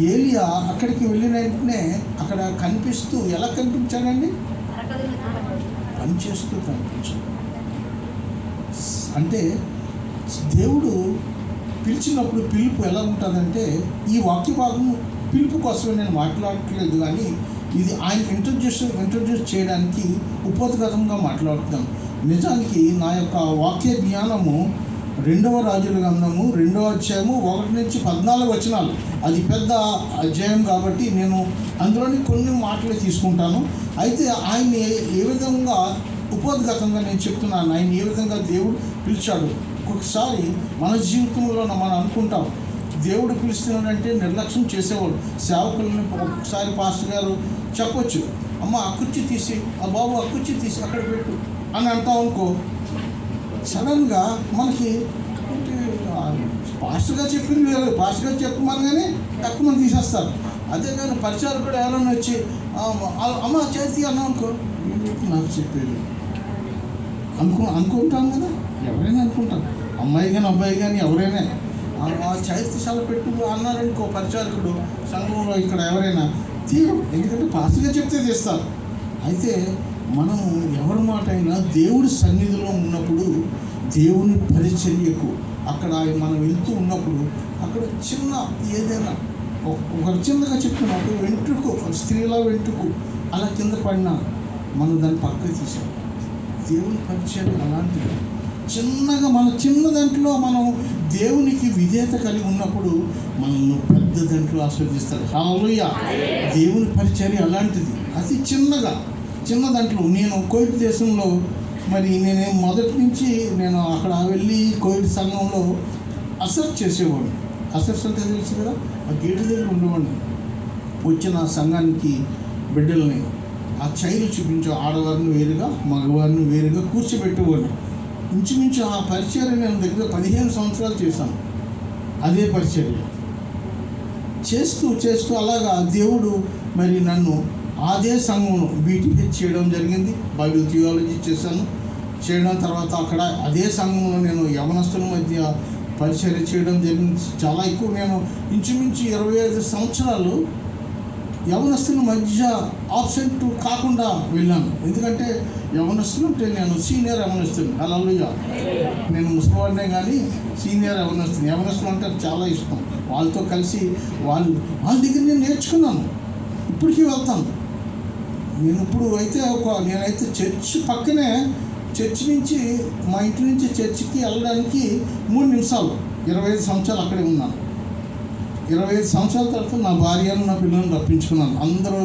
ఏలియా అక్కడికి వెళ్ళిన వెంటనే అక్కడ కనిపిస్తూ ఎలా కనిపించాడండి? పనిచేస్తూ కనిపించాడు. అంటే దేవుడు పిలిచినప్పుడు పిలుపు ఎలా ఉంటుందంటే ఈ వాక్య భాగం పిలుపు కోసమే నేను మాట్లాడట్లేదు కానీ ఇది ఆయన ఇంట్రడ్యూస్ ఇంట్రడ్యూస్ చేయడానికి ఉపోద్ఘాతంగా మాట్లాడుతున్నాను నిజానికి నా యొక్క వాక్య జ్ఞానము రెండవ రాజుల గ్రంథము రెండవ అధ్యాయము ఒకటి నుంచి పద్నాలుగు వచనాలు. అది పెద్ద అధ్యాయం కాబట్టి నేను అందులోని కొన్ని మాటలు తీసుకుంటాను. అయితే ఆయన ఏ- విధంగా ఉపోద్ఘాతంగా నేను చెప్తున్నాను? ఆయన ఏ విధంగా దేవుడు పిలిచాడు? ఒక్కొక్కసారి మన జీవితంలో మనం అనుకుంటాం దేవుడు పిలుస్తున్నాడంటే నిర్లక్ష్యం చేసేవాడు. సేవకులను ఒక్కొక్కసారి పాస్టర్ గారు చెప్పొచ్చు అమ్మ ఆ కుర్చీ తీసి ఆ బాబు ఆ కుర్చీ తీసి అక్కడ పెట్టు అని అంటాం అనుకో సడన్గా మనకి ఏంటి, చెప్పింది వేరే. పాస్టర్ చెప్పమనగానే తక్కువ మంది తీసేస్తారు. అదే కానీ పరిచయాలు కూడా ఎవరైనా వచ్చి ఆ- అమ్మ చేతి అన్నాం అనుకో. నాకు చెప్పేది? అనుకో అనుకుంటాం కదా. ఎవరైనా అనుకుంటాం అమ్మాయి కానీ అబ్బాయి కానీ ఎవరైనా. ఆ- ఆ చైత్యశాల పెట్టు అన్నారనుకో పరిచారకుడు సంఘంలో ఇక్కడ ఎవరైనా. తీరు. ఎందుకంటే పాస్ట్గా చెప్తే తీస్తారు. అయితే మనం ఎవరి మాట అయినా దేవుడి సన్నిధిలో ఉన్నప్పుడు దేవుని పరిచర్యకు అక్కడ మనం వెళ్తూ ఉన్నప్పుడు అక్కడ చిన్న ఏదైనా ఒక- చిన్నగా చెప్తున్నప్పుడు వెంట్రుకు స్త్రీల వెంట్రుకు అలా కింద పడినా మనం దాన్ని పక్కకి తీసాం. దేవుని పరిచయం అలాంటిది. చిన్నగా మన చిన్న దాంట్లో మనం దేవునికి విధేయత కలిగి ఉన్నప్పుడు మనల్ని పెద్ద దాంట్లో ఆస్వాదిస్తారు. హల్లెలూయా! దేవుని పరిచర్య అలాంటిది. అతి చిన్నగా చిన్న దాంట్లో నేను కోవిడ్ దేశంలో మరి నేను మొదటి నుంచి నేను అక్కడ వెళ్ళి కోవిడ్ సంఘంలో అసెస్ చేసేవాడిని. అసెస్ అంటే తెలుసు కదా? ఆ గేటు దగ్గర ఉండేవాడిని. వచ్చిన సంఘానికి బిడ్డల్ని ఆ చైలు చూపించే ఆడవారిని వేరుగా మగవారిని వేరుగా కూర్చోబెట్టేవాడిని. ఇంచుమించు ఆ పరిచర్య నేను దగ్గర పదిహేను సంవత్సరాలు చేశాను. అదే పరిచర్య. చేస్తూ చేస్తూ అలాగా దేవుడు మరి నన్ను అదే సంఘంలో బీటీహెచ్ చేయడం జరిగింది. బైబిల్ థియాలజీ చేశాను. చేయడం తర్వాత అక్కడ అదే సంఘంలో నేను యవనస్తుల మధ్య పరిచయం చేయడం జరిగింది. చాలా ఎక్కువ నేను ఇంచుమించు ఇరవై ఐదు సంవత్సరాలు యవనస్తుల మధ్య ఆబ్సెంట్ కాకుండా వెళ్ళాను. ఎందుకంటే యవనస్తులు అంటే నేను సీనియర్ యవనస్తుని. అలలుగా నేను ముసలివాడినే కానీ సీనియర్ యవనస్తుని. యవనస్తులు అంటే చాలా ఇష్టం. వాళ్ళతో కలిసి వాళ్ళు వాళ్ళ దగ్గర నేను నేర్చుకున్నాను. ఇప్పటికీ వెళ్తాను. నేను ఇప్పుడు అయితే ఒక నేనైతే చర్చ్ పక్కనే చర్చ్ నుంచి మా ఇంటి నుంచి చర్చికి వెళ్ళడానికి మూడు నిమిషాలు ఇరవై ఐదు సంవత్సరాలు అక్కడే ఉన్నాను. ఇరవై ఐదు సంవత్సరాల తర్వాత నా భార్యను నా పిల్లలను రప్పించుకున్నాను. అందరూ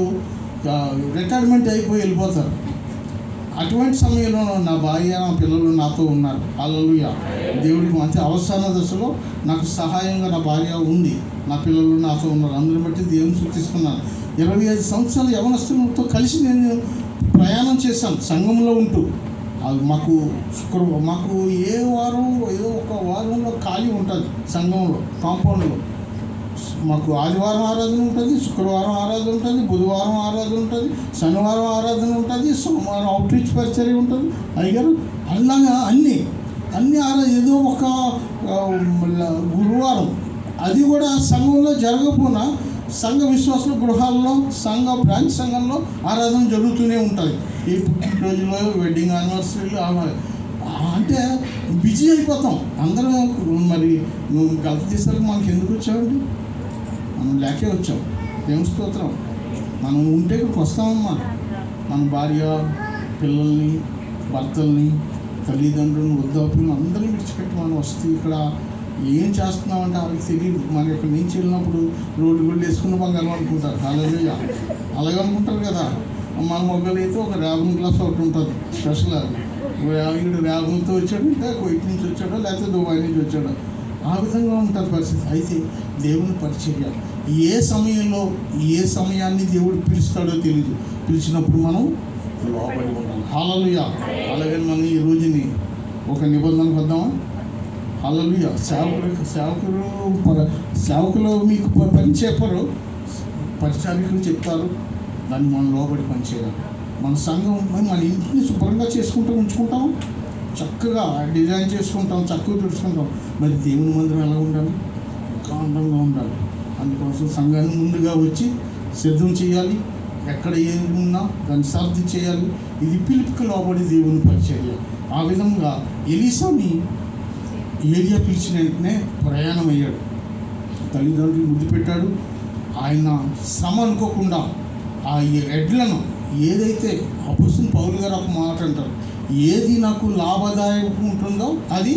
రిటైర్మెంట్ అయిపోయి వెళ్ళిపోతారు. అటువంటి సమయంలో నా భార్య నా పిల్లలు నాతో ఉన్నారు. అలలుయ దేవుడికి మంచి అవసాన దశలో నాకు సహాయంగా నా భార్య ఉంది. నా పిల్లలు నాతో ఉన్నారు. అందరిని బట్టి దేవుని సృష్టిస్తున్నాను. ఇరవై ఐదు సంవత్సరాలు యవనస్తులతో కలిసి నేను ప్రయాణం చేశాను సంఘంలో ఉంటూ. అది మాకు శుక్రవారం మాకు ఏ వారం ఏదో ఒక వారంలో ఖాళీ ఉంటుంది సంఘంలో కాంపౌండ్లో. మాకు ఆదివారం ఆరాధన ఉంటుంది శుక్రవారం ఆరాధన ఉంటుంది బుధవారం ఆరాధన ఉంటుంది శనివారం ఆరాధన ఉంటుంది సోమవారం అవుట్రీచ్ పరిచర్య ఉంటుంది. అయ్యారు అలాగా అన్నీ అన్ని ఆరా ఏదో ఒక గురువారం. అది కూడా సంఘంలో జరగకపోయినా సంఘ విశ్వాసుల గృహాల్లో సంఘ బ్రాంచ్ సంఘంలో ఆరాధన జరుగుతూనే ఉంటుంది. ఈ పుట్టినరోజులో వెడ్డింగ్ యానివర్సరీలు అంటే బిజీ అయిపోతాం. అందరం మరి నువ్వు గత తీసాక మనకి ఎందుకు వచ్చావండి? మనం లేకే వచ్చాం. ఏం స్తోత్రం. మనం ఉంటే ఇక్కడికి వస్తామమ్మా. మన భార్య పిల్లల్ని భర్తల్ని తల్లిదండ్రులను వృద్ధాపులను అందరినీ విడిచిపెట్టి మనం వస్తే ఇక్కడ ఏం చేస్తున్నామంటే వాళ్ళకి తెలియదు మనం ఇక్కడ నుంచి వెళ్ళినప్పుడు రోడ్డు గుళ్ళు వేసుకున్న బంగారం అనుకుంటారు అలాగే అలాగే అనుకుంటారు కదా. మన మొగ్గలు అయితే ఒక రేగం గ్లాస్ ఒకటి ఉంటుంది. స్పెషల్ అది. వీడు వచ్చాడు ఇంకా కొయిట్ నుంచి వచ్చాడో లేకపోతే దుబాయ్ నుంచి వచ్చాడో. ఆ విధంగా ఉంటుంది పరిస్థితి. అయితే దేవుని పరిచర్య. ఏ సమయంలో ఏ సమయాన్ని దేవుడు పిలుస్తాడో తెలియదు పిలిచినప్పుడు మనం లోపడి ఉండాలి. హాలలుయా అలాగే మనం ఈ రోజుని ఒక నిబంధన వద్దామా హాలలుయ సేవకులు సేవకులు సేవకులు మీకు పని చెప్పరు పరిచారికులు చెప్తారు. దాన్ని మనం లోబడి పనిచేయాలి మన సంఘం మన ఇంటిని శుభ్రంగా చేసుకుంటూ ఉంచుకుంటాం. చక్కగా డిజైన్ చేసుకుంటాం చక్కగా చూసుకుంటాం మరి దేవుని మందిరం ఎలా ఉండాలి? కాండంగా ఉండాలి. అందుకోసం సంఘాన్ని ముందుగా వచ్చి సిద్ధం చేయాలి. ఎక్కడ ఏది ఉన్నా దాన్ని సర్ది చేయాలి. ఇది పిలుపుకి లోబడి దేవుని పరిచర్య. ఆ విధంగా ఎలీసాని ఏరియా పిలిచిన వెంటనే ప్రయాణం అయ్యాడు తల్లిదండ్రులు ముద్దు పెట్టాడు ఆయన శ్రమ అనుకోకుండా ఆ ఎడ్లను ఏదైతే అపుస్తున్న పౌలు గారు ఒక మాట అంటారు ఏది నాకు లాభదాయకం ఉంటుందో అది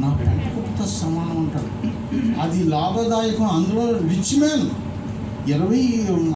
నా పెంటకుతో సమానం అంటాడు అది లాభదాయకం అందులో రిచ్ మ్యాన్ ఇరవై